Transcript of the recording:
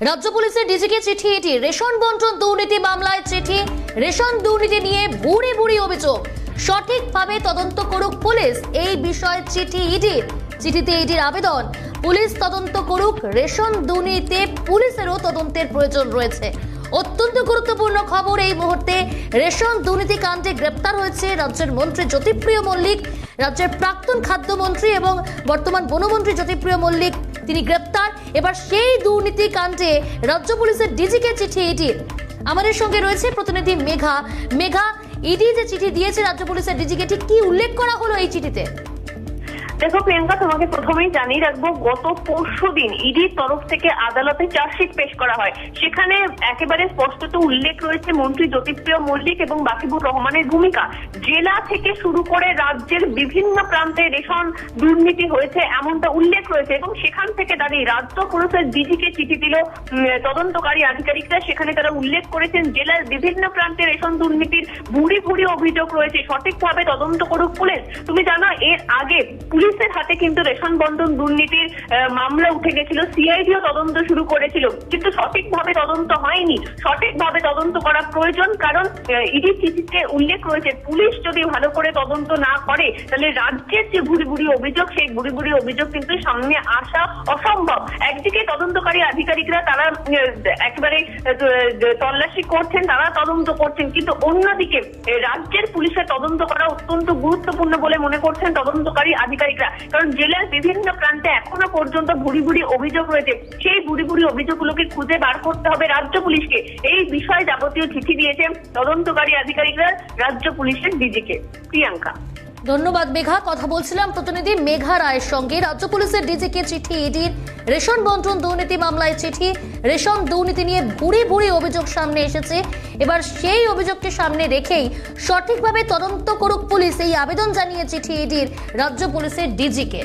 রাজ্য পুলিশের ডিজিকে চিঠি, এটি রেশন বন্টন দুর্নীতি মামলায় চিঠি, রেশন দুর্নীতি নিয়ে বুড়ি বুড়ি অভিযোগ। সঠিকভাবে তদন্ত করুক পুলিশ, এই বিষয়ে চিঠি ইডির চিঠিতে ইডির আবেদন, পুলিশ তদন্ত করুক, রেশন দুর্নীতিতে পুলিশেরও তদন্তের প্রয়োজন রয়েছে। অত্যন্ত গুরুত্বপূর্ণ খবর এই মুহূর্তে, রেশন দুর্নীতি কাণ্ডে গ্রেপ্তার হয়েছে রাজ্যের মন্ত্রী জ্যোতিপ্রিয় মল্লিক, রাজ্যের প্রাক্তন খাদ্যমন্ত্রী এবং বর্তমান বনমন্ত্রী জ্যোতিপ্রিয় মল্লিক। তিনি গ্রেপ্তার এবার সেই দুর্নীতি কাণ্ডে রাজ্য পুলিশের ডিজিকে চিঠি এটি আমাদের সঙ্গে রয়েছে প্রতিনিধি মেঘা। মেঘা, ইডি যে চিঠি দিয়েছে রাজ্য পুলিশের ডিজিকে ঠিক কি উল্লেখ করা হলো এই চিঠিতে? দেখো, প্রিয়াঙ্কা, তোমাকে প্রথমেই জানিয়ে রাখব, গত পরশু দিন ইডির তরফ থেকে আদালতে চার্জশিট পেশ করা হয়। সেখানে একেবারে স্পষ্টত উল্লেখ রয়েছে মন্ত্রী জ্যোতিপ্রিয় মল্লিক এবং বাকিবুর রহমানের ভূমিকা। জেলা থেকে শুরু করে রাজ্যের বিভিন্ন প্রান্তে রেশন দুর্নীতি হয়েছে, এমনটা উল্লেখ রয়েছে এবং সেখান থেকে দাঁড়িয়ে রাজ্য পুলিশের ডিজিকে চিঠি দিল তদন্তকারী আধিকারিকরা। সেখানে তারা উল্লেখ করেছেন, জেলার বিভিন্ন প্রান্তে রেশন দুর্নীতির ভুরি ভুরি অভিযোগ রয়েছে। সঠিকভাবে তদন্ত করুক পুলিশ। তুমি জানো, এর আগে পুলিশের হাতে কিন্তু রেশন বন্ধন দুর্নীতির মামলা উঠে গেছিল। সিআইডিও তদন্ত শুরু করেছিল। কিন্তু সঠিকভাবে তদন্ত হয়নি। সঠিকভাবে তদন্ত করা প্রয়োজন কারণ ইডি চিঠিতে উল্লেখ রয়েছে, পুলিশ যদি ভালো করে তদন্ত না করে, তাহলে রাজ্যের যে ভুরি ভুরি অভিযোগ, সেই ভুরি ভুরি অভিযোগ কিন্তু সামনে আসা অসম্ভব। তদন্তকারী আধিকারিকরা তারা আহ, একেবারে তল্লাশি করছেন তারা তদন্ত করছেন। কিন্তু অন্যদিকে রাজ্যের পুলিশের তদন্ত করা অত্যন্ত গুরুত্বপূর্ণ বলে মনে করছেন তদন্তকারী আধিকারিকরা। কারণ জেলার বিভিন্ন প্রান্তে এখনও পর্যন্ত ভুরি ভুরি অভিযোগ রয়েছে। সেই ভুরি ভুরি অভিযোগগুলোকে খুঁজে বার করতে হবে রাজ্য পুলিশকে। এই বিষয়ে যাবতীয় চিঠি দিয়েছেন তদন্তকারী আধিকারিকরা রাজ্য পুলিশের ডিজিকে। প্রিয়াঙ্কা। ধন্যবাদ, মেঘা। কথা বলছিলাম প্রতিনিধি মেঘা রায়ের সঙ্গে। রাজ্য পুলিশের ডিজিকে চিঠি, ইডির রেশন বন্টন দুর্নীতি মামলায় চিঠি, রেশন দুর্নীতি নিয়ে ভুরি ভুরি অভিযোগ সামনে এসেছে। এবার সেই অভিযোগকে সামনে রেখেই সঠিকভাবে তদন্ত করুক পুলিশ। এই আবেদন জানিয়ে চিঠি, ইডির রাজ্য পুলিশের ডিজিকে।